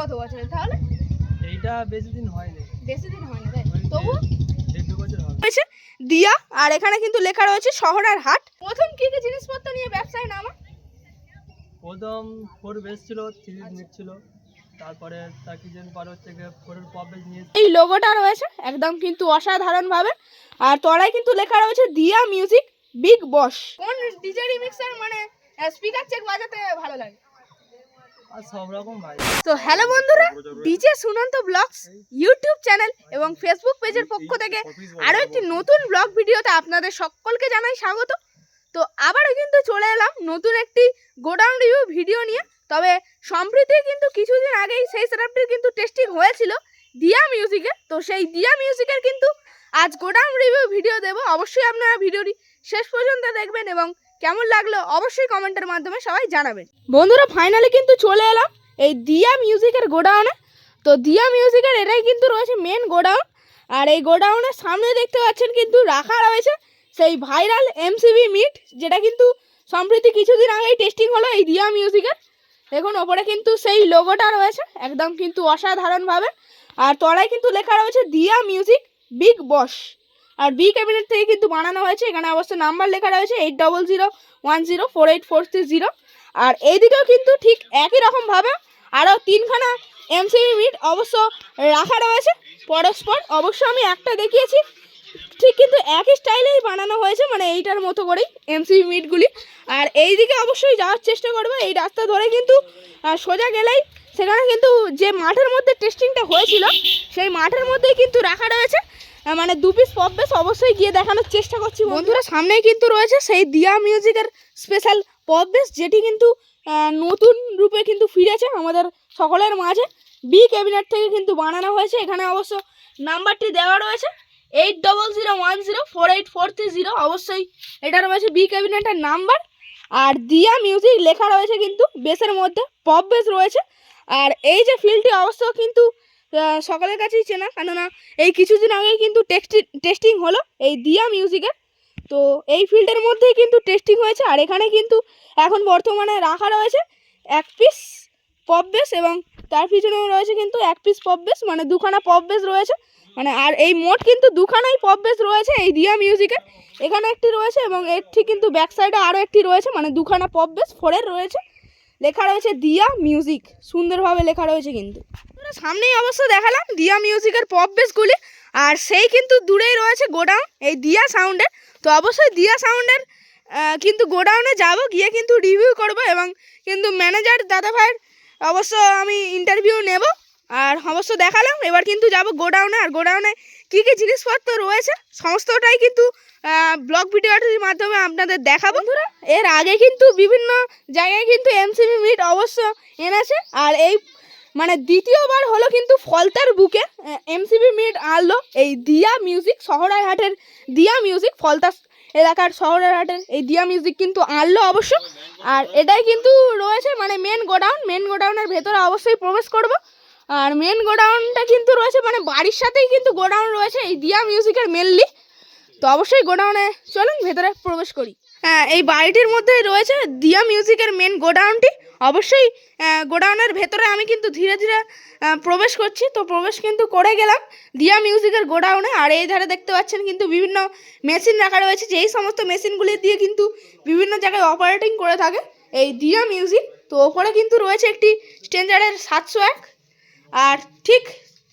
কত বছরের? তাহলে? এইটা বেশি দিন হয়নি বেশি দিন হয় না তাই? তবু? দিয়া আর এখানে কিন্তু লেখা রয়েছে শহর আর হাট। প্রথম কি কি জিনিসপত্র নিয়ে ব্যবসায় নামা? প্রথম ফোর বেস ছিল থ্রি মিনিট ছিল। তারপরে তার কিছুদিন পর হচ্ছে গিয়ে ফোরের পপ নিয়ে এই লোগোটা রয়েছে একদম কিন্তু অসাধারণ ভাবে আর তলায় কিন্তু লেখা রয়েছে দিয়া মিউজিক বিগ বস কোন ডিজে রিমিক্সার মানে স্পিকার চেক বাজাতে ভালো লাগে আর সব রকম ভাই তো হ্যালো বন্ধুরা DJ Sunanto blogs YouTube channel এবং ফেসবুক পেজের পক্ষ থেকে আরও একটি নতুন ব্লগ ভিডিওতে আপনাদের সকলকে জানাই স্বাগত। তো আবারও কিন্তু চলে এলাম নতুন একটি গোডাউন রিভিউ ভিডিও নিয়ে। তবে সম্প্রতি কিন্তু কিছুদিন আগেই সেই সেটআপটির কিন্তু টেস্টিং হয়েছিল দিয়া মিউজিকের তো সেই দিয়া মিউজিকের কিন্তু আজ গোডাউন রিভিউ ভিডিও দেব। অবশ্যই আপনারা ভিডিওটি শেষ পর্যন্ত দেখবেন এবং কেমন লাগল অবশ্যই কমেন্টের মাধ্যমে সবাই জানাবেন। বন্ধুরা ফাইনালি কিন্তু চলে এলাম এই দিয়া মিউজিকের গোডাউনে তো দিয়া মিউজিকের এটাই কিন্তু রয়েছে মেন গোডাউন। আর এই গোডাউনের সামনে দেখতে পাচ্ছেন কিন্তু রাখা রয়েছে সেই ভাইরাল এমসিবি মিট যেটা কিন্তু সম্প্রতি কিছুদিন আগেই টেস্টিং হলো এই দিয়া মিউজিকের দেখুন, ওপরে কিন্তু সেই লোগোটা রয়েছে, একদম কিন্তু অসাধারণভাবে। আর তলায় কিন্তু লেখা রয়েছে দিয়া মিউজিক বিগ বস আর বি ক্যাবিনেট থেকে কিন্তু বানানো হয়েছে। এখানে অবশ্য নাম্বার লেখা রয়েছে eight double zero one zero four eight four three zero আর এইদিকেও কিন্তু ঠিক একই রকমভাবে আরও তিনখানা এমসিবি মিট অবশ্য রাখা রয়েছে। পরস্পর অবশ্য আমি একটা দেখিয়েছি। ঠিক কিন্তু একই স্টাইলেই বানানো হয়েছে মানে এইটার মতো করেই এমসিবি মিটগুলি আর এই দিকে অবশ্যই যাওয়ার চেষ্টা করবে। এই রাস্তা ধরে কিন্তু সোজা গেলেই সেখানে কিন্তু যে মাঠের মধ্যে টেস্টিংটা হয়েছিল, সেই মাঠের মধ্যেই কিন্তু রাখা রয়েছে। মানে দু পিস পপ বেস অবশ্যই গিয়ে দেখানোর চেষ্টা করছি বন্ধুরা। সামনেই কিন্তু রয়েছে সেই দিয়া মিউজিকের স্পেশাল পপ বেশ, যেটি কিন্তু নতুন রূপে কিন্তু ফিরেছে আমাদের সকলের মাঝে। বি ক্যাবিনেট থেকে কিন্তু বানানো হয়েছে। এখানে অবশ্য নাম্বারটি দেওয়া রয়েছে eight double zero one zero four eight four three zero অবশ্যই এটা রয়েছে বি ক্যাবিনেটের নাম্বার। আর দিয়া মিউজিক লেখা রয়েছে কিন্তু বেসের মধ্যে পপ বেস রয়েছে। আর এই যে ফিল্ডটি অবশ্য কিন্তু সকলের কাছেই চেনা। কেননা এই কিছুদিন আগেই কিন্তু টেস্টি হলো এই দিয়া মিউজিকের তো এই ফিল্ডের মধ্যেই কিন্তু টেস্টিং হয়েছে। আর এখানে কিন্তু এখন বর্তমানে রাখা রয়েছে এক পিস পপ বেস এবং তার পিছনেও রয়েছে কিন্তু এক পিস পপ বেস মানে দুখানা পপ বেস রয়েছে। মানে আর এই মোট কিন্তু দুখানাই পপ বেস রয়েছে এই দিয়া মিউজিকের এখানে একটি রয়েছে এবং এর ঠিক কিন্তু ব্যাক সাইডে আরও একটি রয়েছে মানে দুখানা পপ বেস ফোরের রয়েছে। লেখা রয়েছে দিয়া মিউজিক সুন্দরভাবে লেখা রয়েছে কিন্তু। সামনেই অবশ্য দেখালাম দিয়া মিউজিকের পপ বেসগুলি আর সেই কিন্তু দূরেই রয়েছে গোডাউন, এই দিয়া সাউন্ডের তো অবশ্যই দিয়া সাউন্ডের কিন্তু গোডাউনে যাব, গিয়ে কিন্তু রিভিউ করব এবং কিন্তু ম্যানেজার দাদা ভাইয়ের অবশ্য আমি ইন্টারভিউ নেব। আর অবশ্য দেখালাম, এবার কিন্তু যাব গোডাউনে। আর গোডাউনে কী কী জিনিসপত্র রয়েছে, সমস্তটাই কিন্তু ব্লগ ভিডিওটির মাধ্যমে আপনাদের দেখাবো। বন্ধুরা, এর আগে কিন্তু বিভিন্ন জায়গায় কিন্তু এমসিবি মিট অবশ্য এনেছে। আর এই মানে দ্বিতীয়বার হলো কিন্তু ফলতার বুকে এমসিবি মিট আনলো। এই দিয়া মিউজিক শহরাইহাটের দিয়া মিউজিক ফলতা এলাকার শহরাইহাটের এই দিয়া মিউজিক কিন্তু আনলো অবশ্য। আর এটাই কিন্তু রয়েছে মানে মেন গোডাউন মেন গোডাউনের ভেতরে অবশ্যই প্রবেশ করব। আর মেন গোডাউনটা কিন্তু রয়েছে মানে বাড়ির সাথেই কিন্তু গোডাউন রয়েছে এই দিয়া মিউজিকের মেনলি তো অবশ্যই গোডাউনে চলুন, ভেতরে প্রবেশ করি। এই বাড়িটির মধ্যেই রয়েছে দিয়া মিউজিকের মেন গোডাউনটি। অবশ্যই গোডাউনের ভেতরে আমি কিন্তু ধীরে ধীরে প্রবেশ করছি। তো প্রবেশ কিন্তু করে গেলাম দিয়া মিউজিকের গোডাউনে। আর এই ধারে দেখতে পাচ্ছেন কিন্তু বিভিন্ন মেশিন রাখা রয়েছে। যেই সমস্ত মেশিনগুলি দিয়ে কিন্তু বিভিন্ন জায়গায় অপারেটিং করে থাকে, এই দিয়া মিউজিক। তো ওপরে কিন্তু রয়েছে একটি স্ট্রেঞ্জারের সাতশো এক। আর ঠিক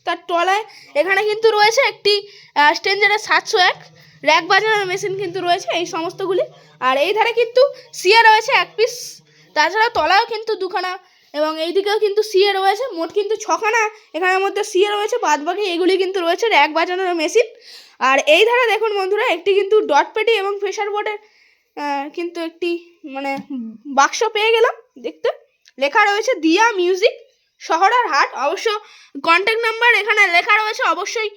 তার তলায় এখানে কিন্তু রয়েছে একটি স্ট্রেঞ্জারের সাতশো এক। র্যাক বাজানোর মেশিন কিন্তু রয়েছে এই সমস্তগুলি। আর এই ধারে কিন্তু সিএ রয়েছে এক পিস তাছাড়া তলাও কিন্তু দুখানা এবং এই দিকেও কিন্তু সিএ রয়েছে। মোট কিন্তু ছখানা এখানের মধ্যে সিএ রয়েছে। বাদ বাকি এগুলি কিন্তু রয়েছে র্যাক বাজানোর মেশিন আর এই ধারে দেখুন বন্ধুরা, একটি কিন্তু ডট পেটি এবং প্রেশার বোর্ডের কিন্তু একটি মানে বাক্স পেয়ে গেলাম দেখতে। লেখা রয়েছে দিয়া মিউজিক শহরের হাট। অবশ্য কন্ট্যাক্ট নাম্বার এখানে লেখা রয়েছে, অবশ্যই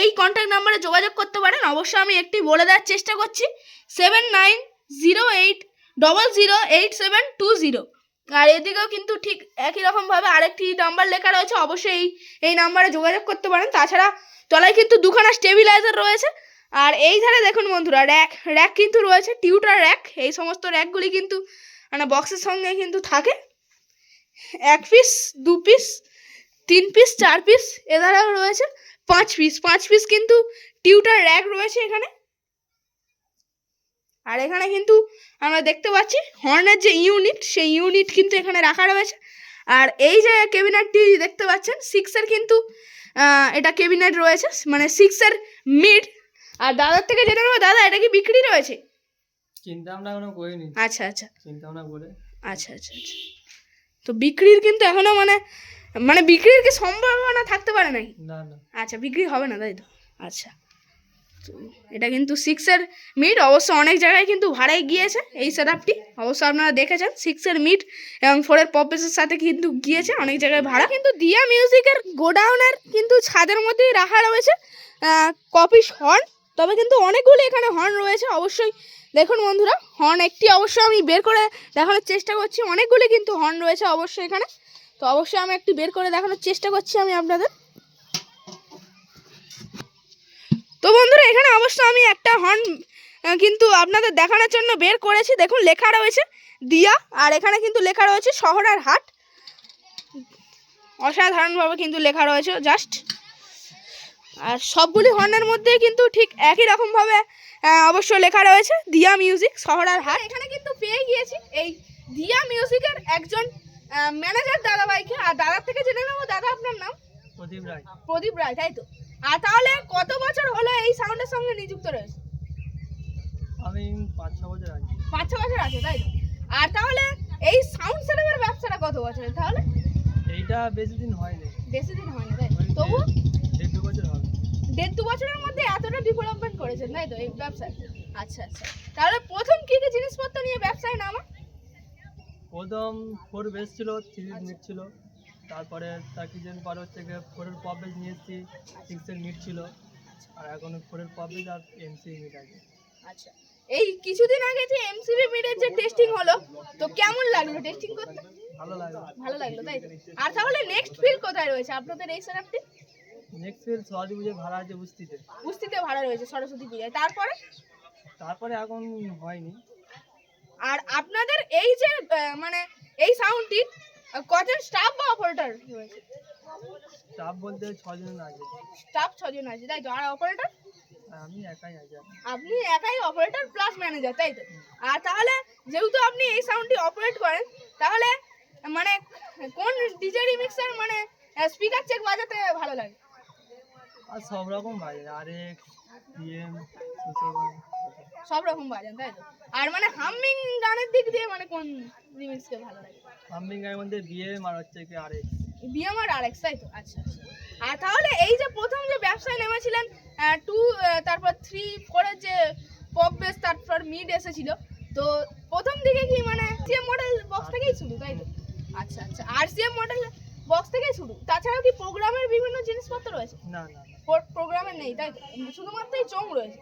এই কন্ট্যাক্ট নাম্বারে যোগাযোগ করতে পারেন। অবশ্য আমি একটি বলে দেওয়ার চেষ্টা করছি। Seven nine zero eight double zero eight seven two zero আর এদিকেও কিন্তু ঠিক একই রকমভাবে আরেকটি নাম্বার লেখা রয়েছে। অবশ্যই এই এই নাম্বারে যোগাযোগ করতে পারেন। তাছাড়া তলায় কিন্তু দুখানা স্টেবিলাইজার রয়েছে। আর এই ধারে দেখুন বন্ধুরা র্যাক র্যাক কিন্তু রয়েছে টিউটার র্যাক এই সমস্ত র্যাকগুলি কিন্তু মানে বক্সের সঙ্গে কিন্তু থাকে। এক পিস দু পিস তিন পিস চার পিস এধারেও রয়েছে। পাঁচ পিস পাঁচ পিস কিন্তু টিউটার র্যাক রয়েছে এখানে। আর এখানে কিন্তু আমরা দেখতে পাচ্ছি হর্নের যে ইউনিট সেই ইউনিট কিন্তু এখানে রাখা রয়েছে। আর এই যে কেবিনেটটি দেখতে পাচ্ছেন সিক্সের কিন্তু এটা কেবিনেট রয়েছে মানে সিক্সের মিড আর দাদার থেকে যেটা নেব দাদা এটা কি বিক্রি রয়েছে? চিন্তা করিনি। আচ্ছা আচ্ছা। চিন্তা ভাবনা করে। আচ্ছা আচ্ছা আচ্ছা। তো বিক্রির কিন্তু এখনও মানে মানে বিক্রির কি সম্ভাবনা থাকতে পারে নাকি? না না। আচ্ছা বিক্রি হবে না তাই তো? আচ্ছা। তো এটা কিন্তু সিক্সের মিট অবশ্য অনেক জায়গায় কিন্তু ভাড়ায় গিয়েছে এই সেট আপটি অবশ্য আপনারা দেখেছেন সিক্সের মিট এবং ফোরের পপেসের সাথে কিন্তু গিয়েছে অনেক জায়গায় ভাড়া। কিন্তু দিয়া মিউজিকের গোডাউনের কিন্তু ছাদের মধ্যেই রাখা রয়েছে কপি হর্ন তবে কিন্তু অনেকগুলো এখানে হর্ন রয়েছে অবশ্যই দেখুন বন্ধুরা। হর্ন একটি অবশ্যই আমি বের করে দেখানোর চেষ্টা করছি অনেকগুলি কিন্তু হর্ন রয়েছে অবশ্যই এখানে। তো অবশ্যই আমি একটু বের করে দেখানোর চেষ্টা করছি আমি আপনাদের। তো বন্ধুরা, এখানে অবশ্য আমি একটা হর্ন কিন্তু আপনাদের দেখানোর জন্য বের করেছি। দেখুন, লেখা রয়েছে দিয়া, আর এখানে কিন্তু লেখা রয়েছে শহর আর হাট। অসাধারণভাবে কিন্তু লেখা রয়েছে জাস্ট আর সবগুলি হর্নের মধ্যে কিন্তু ঠিক একই রকমভাবে অবশ্য লেখা রয়েছে, দিয়া মিউজিক শহর আর হাট। এখানে কিন্তু পেয়ে গিয়েছি। এই দিয়া মিউজিকের একজন ম্যানেজার দাদাভাইকে আর দাদার থেকে জেনে নেব দাদা আপনার নাম? প্রদীপ রায়। প্রদীপ রায় তাই তো? আর তাহলে কত বছর হলো এই সাউন্ডের সঙ্গে নিযুক্ত রয়েছে? আমি পাঁচ ছ বছর আগে। পাঁচ ছ বছর আছে তাই তো? আর তাহলে এই সাউন্ড সেটআপের ব্যবসাটা কত বছরের তাহলে? এইটা বেশি দিন হয়নি। বেশি দিন হয়নি তাই তবু? দেড় দু বছর হবে। দেড় দু বছরের মধ্যে এতটা ডেভেলপমেন্ট করেছেন তাই তো? এই ব্যবসায়। আচ্ছা আচ্ছা। তাহলে প্রথম কি কি জিনিসপত্র নিয়ে ব্যবসায় নামা? প্রথম ফোর বেস ছিল থ্রি মিট ছিল। তারপরে তার কিছুদিন পর হচ্ছে গিয়ে ফোরের পপ বেস নিয়ে এসেছি সিক্সের মিট ছিল। আর এখন ফোরের পপ বেস আর এমসি মিট আছে। আচ্ছা এই কিছুদিন আগে যে এমসিবি মিডের যে টেস্টিং হলো তো কেমন লাগল টেস্টিং করতে? ভালো লাগল। ভালো লাগল তাই আর তাহলে নেক্সট ফিল কোথায় রয়েছে? আপনাদের এই সেটআপটি নেক্সট ফিল সরস্বতী পুজো ভাড়া আছে বুঝতিতে বুস্তিতে ভাড়া রয়েছে সরস্বতী পূজায়। তারপরে? তারপরে এখন হয়নি। আর আপনাদের এই যে মানে এই সাউন্ডটি কজন স্টাফ বা অপারেটর রয়েছে স্টাফ বলতে ছজন আছে। স্টাফ ছজন আছে তাই তো? আর অপারেটর আমি একাই আছি। আপনি একাই অপারেটর প্লাস ম্যানেজার তাই তো? আর তাহলে যেহেতু আপনি এই সাউন্ডটি অপারেট করেন তাহলে মানে কোন ডিজে রিমিক্সের মানে স্পিকার চেক বাজাতে ভালো লাগে? আর সব রকম বাজে আর এক্স পিএম সব রকম বাজান তাই তো? আর মানে হামিং গানের দিক দিয়ে মানে কোন রিমিক্সকে ভালো লাগে? হাম্বিং এর মধ্যে বিএম আর হচ্ছে কি আর এক্স বিএমআর আর এক্স তাই তো? আচ্ছা আচ্ছা। আর তাহলে এই যে প্রথম যে ব্যবসায় নেমেছিলেন টু তারপর থ্রি ফোরের যে পপ বেস তারপর মিড এসেছিল তো প্রথম দিকে কি মানে সিএম মডেল বক্স থেকেই শুরু তাই তো? আচ্ছা আচ্ছা। আর সিএম মডেল বক্স থেকেই শুরু। তাছাড়াও কি প্রোগ্রামের বিভিন্ন জিনিসপত্র রয়েছে? না না না। প্রোগ্রামে নেই তাই তো? শুধুমাত্র এই চোং রয়েছে।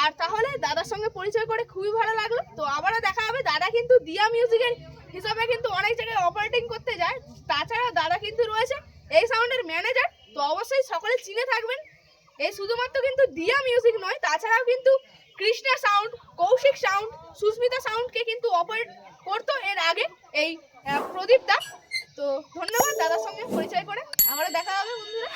আর তাহলে দাদার সঙ্গে পরিচয় করে খুবই ভালো লাগল। তো আবারও দেখা হবে। দাদা কিন্তু দিয়া মিউজিকের হিসাবে কিন্তু অনেক জায়গায় অপারেটিং করতে যায়। তাছাড়া দাদা কিন্তু রয়েছে এই সাউন্ডের ম্যানেজার তো অবশ্যই সকলে চিনে থাকবেন। এই শুধুমাত্র কিন্তু দিয়া মিউজিক নয়, তাছাড়াও কিন্তু কৃষ্ণা সাউন্ড কৌশিক সাউন্ড সুস্মিতা সাউন্ডকে কিন্তু অপারেট করতো এর আগে এই প্রদীপ দা তো ধন্যবাদ দাদার সঙ্গে পরিচয় করে। আবারও দেখা হবে বন্ধুরা।